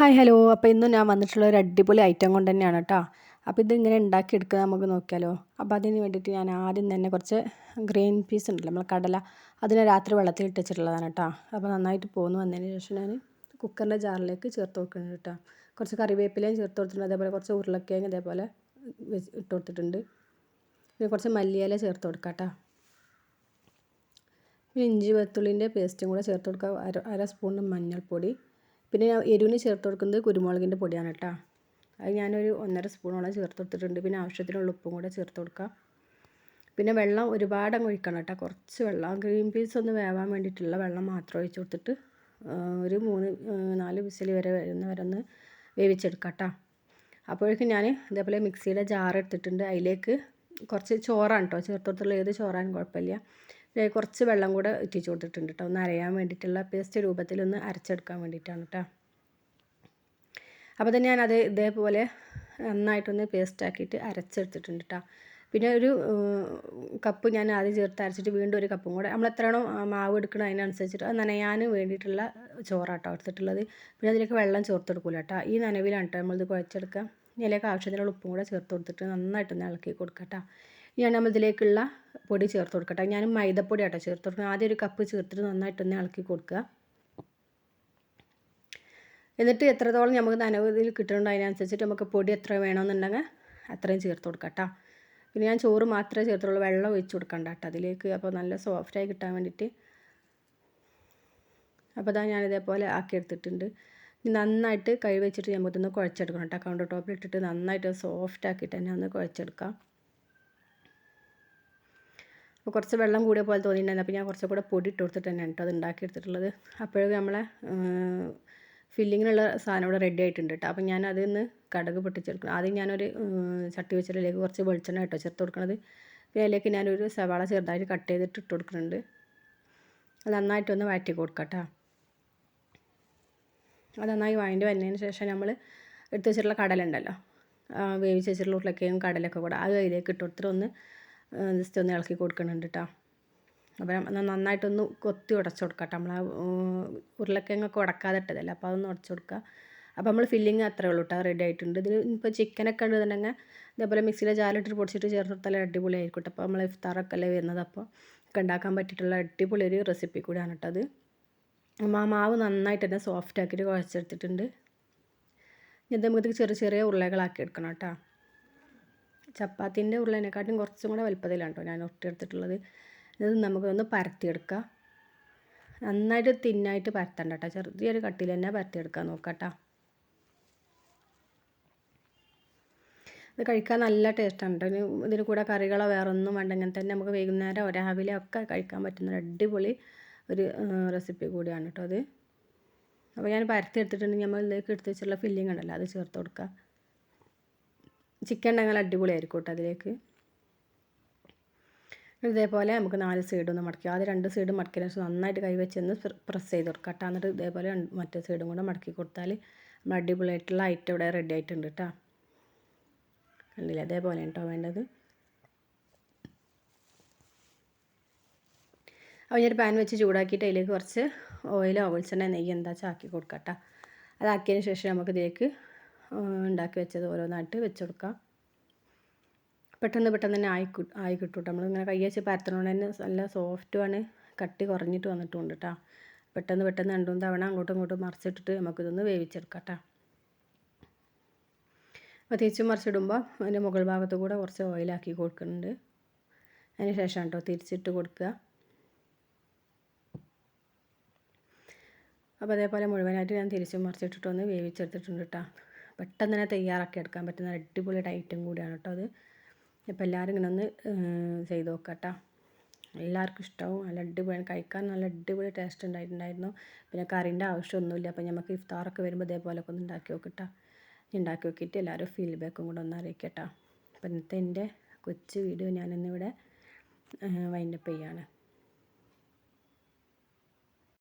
Hi hello. അപ്പോൾ ഇന്ന് ഞാൻ വന്നിട്ടുള്ള ഒരു അടിപൊളി ഐറ്റം കൊണ്ട് തന്നെയാണ് കേട്ടോ അപ്പോൾ ഇതിങ്ങനെ ഉണ്ടാക്കിയെടുക്കുക നമുക്ക് നോക്കിയാലോ. അപ്പോൾ അതിന് വേണ്ടിയിട്ട് ഞാൻ ആദ്യം തന്നെ കുറച്ച് ഗ്രീൻ പീസ് ഉണ്ടല്ലോ നമ്മൾ കടല. അതിനെ രാത്രി വെള്ളത്തിൽ ഇട്ടിട്ടുള്ളതാണ് കേട്ടോ അപ്പോൾ നന്നായിട്ട് പോന്ന്. വന്നതിന് ശേഷം ഞാൻ കുക്കറിന്റെ ജാറിലേക്ക് ചേർത്ത് കൊടുക്കുന്നുണ്ട് കേട്ടോ കുറച്ച് കറിവേപ്പിലയും ചേർത്ത് കൊടുത്തിട്ടുണ്ട്. അതേപോലെ കുറച്ച് ഉരുളക്കിഴങ്ങ് ഇതേപോലെ ഇട്ട് കൊടുത്തിട്ടുണ്ട്. പിന്നെ കുറച്ച് മല്ലിയില ചേർത്ത് കൊടുക്കാം കേട്ടോ പിന്നെ ഇഞ്ചി വെളുത്തുള്ളിന്റെ പേസ്റ്റും കൂടെ ചേർത്ത് കൊടുക്കുക. അര അര സ്പൂൺ മഞ്ഞൾപ്പൊടി. പിന്നെ ഞാൻ എരിവിന് ചേർത്ത് കൊടുക്കുന്നത് കുരുമുളകിന്റെ പൊടിയാണ് കേട്ടോ. അത് ഞാനൊരു ഒന്നര സ്പൂണോളം ചേർത്ത് കൊടുത്തിട്ടുണ്ട്. പിന്നെ ആവശ്യത്തിനുള്ള ഉപ്പും കൂടെ ചേർത്ത് കൊടുക്കാം. പിന്നെ വെള്ളം ഒരുപാട് അങ്ങ് ഒഴിക്കണം കേട്ടോ. കുറച്ച് വെള്ളം ഗ്രീൻ പീസ് ഒന്ന് വേവാൻ വേണ്ടിയിട്ടുള്ള വെള്ളം മാത്രം ഒഴിച്ച് കൊടുത്തിട്ട് ഒരു മൂന്ന് നാല് വിസിൽ വരെ വരുന്ന വരെ ഒന്ന് വേവിച്ചെടുക്കാം കേട്ടോ. അപ്പോഴേക്കും ഞാൻ ഇതേപോലെ മിക്സിയുടെ ജാർ എടുത്തിട്ടുണ്ട്. അതിലേക്ക് കുറച്ച് ചോറാണ് കേട്ടോ ചേർത്ത് കൊടുത്തുള്ള ഏത് ചോറാണ് കുഴപ്പമില്ല. കുറച്ച് വെള്ളം കൂടെ ഇറ്റിച്ച് കൊടുത്തിട്ടുണ്ട് കേട്ടോ ഒന്ന് അരയാൻ വേണ്ടിയിട്ടുള്ള പേസ്റ്റ് രൂപത്തിലൊന്ന് അരച്ചെടുക്കാൻ വേണ്ടിയിട്ടാണ് കേട്ടോ അപ്പോൾ തന്നെ ഞാനത് ഇതേപോലെ നന്നായിട്ടൊന്ന് പേസ്റ്റ് ആക്കിയിട്ട് അരച്ചെടുത്തിട്ടുണ്ട് കേട്ടോ പിന്നെ ഒരു കപ്പ് ഞാൻ ആദ്യം ചേർത്ത് അരച്ചിട്ട് വീണ്ടും ഒരു കപ്പും കൂടെ നമ്മൾ എത്രയാണോ മാവ് എടുക്കണം അതിനനുസരിച്ചിട്ട് അത് നനയാൻ വേണ്ടിയിട്ടുള്ള ചോറാട്ടോ എടുത്തിട്ടുള്ളത്. പിന്നെ അതിലേക്ക് വെള്ളം ചേർത്ത് കൊടുക്കില്ല കേട്ടോ ഈ നനവിലാണ് കേട്ടോ നമ്മളിത് കുഴച്ചെടുക്കുക. ഇതിലേക്ക് ആവശ്യത്തിനുള്ള ഉപ്പും കൂടെ ചേർത്ത് കൊടുത്തിട്ട് നന്നായിട്ടൊന്ന് ഇളക്കി കൊടുക്കാം കേട്ടോ ഞാൻ നമ്മൾ ഇതിലേക്കുള്ള പൊടി ചേർത്ത് കൊടുക്കട്ടെ. ഞാൻ മൈദപ്പൊടി ആട്ടോ ചേർത്ത് കൊടുക്കുന്നത്. ആദ്യം ഒരു കപ്പ് ചേർത്തിട്ട് നന്നായിട്ടൊന്ന് ഇളക്കി കൊടുക്കുക. എന്നിട്ട് എത്രത്തോളം നമുക്ക് നനവിൽ കിട്ടുന്നുണ്ടോ അതിനനുസരിച്ചിട്ട് നമുക്ക് പൊടി എത്ര വേണമെന്നുണ്ടെങ്കിൽ അത്രയും ചേർത്ത് കൊടുക്കാം പിന്നെ ഞാൻ ചോറ് മാത്രമേ ചേർത്തുള്ളൂ. വെള്ളം ഒഴിച്ച് കൊടുക്കണ്ട കേട്ടോ അതിലേക്ക്. അപ്പോൾ നല്ല സോഫ്റ്റായി കിട്ടാൻ വേണ്ടിയിട്ട്. അപ്പോൾ അതാ ഞാനിതേപോലെ ആക്കി എടുത്തിട്ടുണ്ട്. നന്നായിട്ട് കൈ വെച്ചിട്ട് നമുക്കൊന്ന് കുഴച്ചെടുക്കണം കേട്ടോ. കൗണ്ടർ ടോപ്പിലിട്ടിട്ട് നന്നായിട്ട് സോഫ്റ്റ് ആക്കിയിട്ട് തന്നെ ഒന്ന് കുഴച്ചെടുക്കാം. അപ്പോൾ കുറച്ച് വെള്ളം കൂടിയ പോലെ തോന്നിയിട്ടുണ്ടായിരുന്നു. അപ്പോൾ ഞാൻ കുറച്ചും കൂടെ പൊടി ഇട്ട് കൊടുത്തിട്ട് തന്നെയാണ് കേട്ടോ അത് ഉണ്ടാക്കിയെടുത്തിട്ടുള്ളത്. നമ്മളെ ഫില്ലിങ്ങിനുള്ള സാധനം ഇവിടെ റെഡി ആയിട്ടുണ്ട് കേട്ടോ അപ്പോൾ ഞാൻ അതിൽ നിന്ന് കടക് പൊട്ടിച്ചെടുക്കണം. ആദ്യം ഞാനൊരു ചട്ടി വെച്ചിട്ടിലേക്ക് കുറച്ച് വെളിച്ചെണ്ണ കേട്ടോ ചേർത്ത് കൊടുക്കണത്. പിന്നെ അതിലേക്ക് ഞാനൊരു സവാള ചെറുതായിട്ട് കട്ട് ചെയ്തിട്ട് ഇട്ട് കൊടുക്കുന്നുണ്ട്. അത് നന്നായിട്ടൊന്ന് വഴറ്റി കൊടുക്കാം കേട്ടോ അത് നന്നായി വഴണ്ടി വന്നതിന് ശേഷം നമ്മൾ എടുത്ത് വെച്ചിട്ടുള്ള കടലുണ്ടല്ലോ. വേവിച്ച് വെച്ചിട്ടുള്ള ഉരുളക്കയും കടലൊക്കെ കൂടെ അത് അതിലേക്ക് ഇട്ട് കൊടുത്തിട്ട് ഒന്ന് ജസ്റ്റ് ഒന്ന് ഇളക്കി കൊടുക്കുന്നുണ്ട് കേട്ടോ അപ്പം നന്നായിട്ടൊന്ന് കൊത്തി ഉടച്ചു കൊടുക്കാം കേട്ടോ നമ്മൾ ഉരുളക്കിഴങ്ങൊക്കെ ഉടക്കാതെ ഇട്ടതല്ലേ അപ്പോൾ അതൊന്ന് ഉടച്ചു കൊടുക്കുക അപ്പോൾ നമ്മൾ ഫില്ലിങ് അത്രേ ഉള്ളൂ കേട്ടോ റെഡി ആയിട്ടുണ്ട്. ഇതിൽ ഇപ്പോൾ ചിക്കനൊക്കെ ഉണ്ടെന്നുണ്ടെങ്കിൽ ഇതേപോലെ മിക്സിയിലെ ജാലിട്ട് പൊടിച്ചിട്ട് ചേർത്ത് കൊടുത്താൽ അടിപൊളിയായിരിക്കും കേട്ടോ അപ്പോൾ നമ്മൾ ഇഫ്താറൊക്കെ അല്ലേ വരുന്നത് അപ്പോൾ ഒക്കെ ഉണ്ടാക്കാൻ പറ്റിയിട്ടുള്ള അടിപൊളി ഒരു റെസിപ്പി കൂടിയാണ് കേട്ടോ അത്. ആ മാവ് നന്നായിട്ട് തന്നെ സോഫ്റ്റ് ആക്കിയിട്ട് കുഴച്ചെടുത്തിട്ടുണ്ട്. ഇത് നമുക്ക് ചെറിയ ചെറിയ ഉരുളകളാക്കി എടുക്കണം കേട്ടോ ചപ്പാത്തിന്റെ ഉരുളേനെക്കാട്ടും കുറച്ചും കൂടെ വലുപ്പത്തിലാണ് കേട്ടോ ഞാൻ ഒട്ടിയെടുത്തിട്ടുള്ളത് ഇത് നമുക്കൊന്ന് പരത്തിയെടുക്കാം. നന്നായിട്ട് തിന്നായിട്ട് പരത്തണ്ട കേട്ടോ. ചെറിയൊരു കട്ടിയിൽ തന്നെ പരത്തിയെടുക്കാൻ നോക്കാം ഇത് കഴിക്കാൻ നല്ല ടേസ്റ്റാണ് കേട്ടോ ഇതിന് കൂടെ കറികളോ വേറെ ഒന്നും വേണ്ട. ഇങ്ങനെ തന്നെ നമുക്ക് വൈകുന്നേരം രാവിലെ ഒക്കെ കഴിക്കാൻ പറ്റുന്ന ഒരു അടിപൊളി ഒരു റെസിപ്പി കൂടിയാണ് കേട്ടോ അത് അപ്പോൾ ഞാൻ പരത്തി എടുത്തിട്ടുണ്ടെങ്കിൽ നമ്മൾ ഇതിലേക്ക് എടുത്ത് വെച്ചിട്ടുള്ള ഫില്ലിംഗ് ഉണ്ടല്ലോ അത് ചേർത്ത് കൊടുക്കുക ചിക്കൻ ഉണ്ടെങ്കിൽ അടിപൊളിയായിരിക്കും കേട്ടോ അതിലേക്ക്. ഇതേപോലെ നമുക്ക് നാല് സൈഡും ഒന്ന് മടക്കി. ആദ്യം രണ്ട് സൈഡ് മടക്കിയതിന് ശേഷം നന്നായിട്ട് കൈവച്ചൊന്ന് പ്രസ് ചെയ്ത് കൊടുക്കുക. കേട്ടോ എന്നിട്ട് ഇതേപോലെ മറ്റേ സൈഡും കൂടെ മടക്കി കൊടുത്താൽ നമ്മൾ അടിപൊളിയായിട്ടുള്ള ഐറ്റം ഇവിടെ റെഡി ആയിട്ടുണ്ട് കേട്ടോ. കണ്ടില്ല? അതേപോലെ കേട്ടോ വേണ്ടത്. അപ്പോൾ ഞാൻ പാൻ വെച്ച് ചൂടാക്കിയിട്ട് അതിലേക്ക് കുറച്ച് ഓയിലോ വെളിച്ചെണ്ണ നെയ്യ് എന്താ വെച്ചാൽ ആക്കി കൊടുക്കാം കേട്ടോ. അതാക്കിയതിന് ശേഷം നമുക്ക് ഇതിലേക്ക് ഉണ്ടാക്കി വെച്ചത് ഓരോന്നായിട്ട് വെച്ച് കൊടുക്കാം. പെട്ടെന്ന് പെട്ടെന്ന് തന്നെ ആയി ആയി കിട്ടും നമ്മളിങ്ങനെ കൈ വെച്ച് പരത്തണോണ്ട് തന്നെ നല്ല സോഫ്റ്റുമാണ് കട്ടി കുറഞ്ഞിട്ട് വന്നിട്ടുണ്ട് കേട്ടോ പെട്ടെന്ന് പെട്ടെന്ന് രണ്ടും തവണ അങ്ങോട്ടും ഇങ്ങോട്ടും മറിച്ചിട്ടിട്ട് നമുക്കിതൊന്ന് വേവിച്ചെടുക്കാം കേട്ടോ അപ്പോൾ തിരിച്ച് മറിച്ചിടുമ്പോൾ അതിന്റെ മുകൾ ഭാഗത്ത് കൂടെ കുറച്ച് ഓയിലാക്കി കൊടുക്കുന്നുണ്ട്. അതിന് ശേഷം കേട്ടോ തിരിച്ചിട്ട് കൊടുക്കുക. അപ്പോൾ അതേപോലെ മുഴുവനായിട്ട് ഞാൻ തിരിച്ചും മറിച്ചിട്ടിട്ടൊന്ന് വേവിച്ചെടുത്തിട്ടുണ്ട് കേട്ടോ പെട്ടെന്ന് തന്നെ തയ്യാറാക്കി എടുക്കാൻ പറ്റുന്ന അടിപൊളി ഐറ്റം കൂടിയാണ് കേട്ടോ അത്. അപ്പോൾ എല്ലാവരും ഇങ്ങനെ ഒന്ന് ചെയ്ത് നോക്കുക കേട്ടോ എല്ലാവർക്കും ഇഷ്ടവും. നല്ല അടിപൊളി കഴിക്കാൻ നല്ല അടിപൊളി ടേസ്റ്റ് ഉണ്ടായിട്ടുണ്ടായിരുന്നു. പിന്നെ കറിന്റെ ആവശ്യമൊന്നുമില്ല. അപ്പോൾ നമുക്ക് ഇഫ്താറൊക്കെ വരുമ്പോൾ ഇതേപോലൊക്കെ ഒന്ന് ഉണ്ടാക്കി നോക്കട്ടോ. ഉണ്ടാക്കി നോക്കിയിട്ട് എല്ലാവരും ഫീഡ്ബാക്കും കൂടെ ഒന്ന് അറിയിക്കട്ടോ. അപ്പം ഇന്നത്തെ എന്റെ കൊച്ചു വീഡിയോ ഞാനിന്നിവിടെ വൈൻഡപ്പ് ചെയ്യാണ്.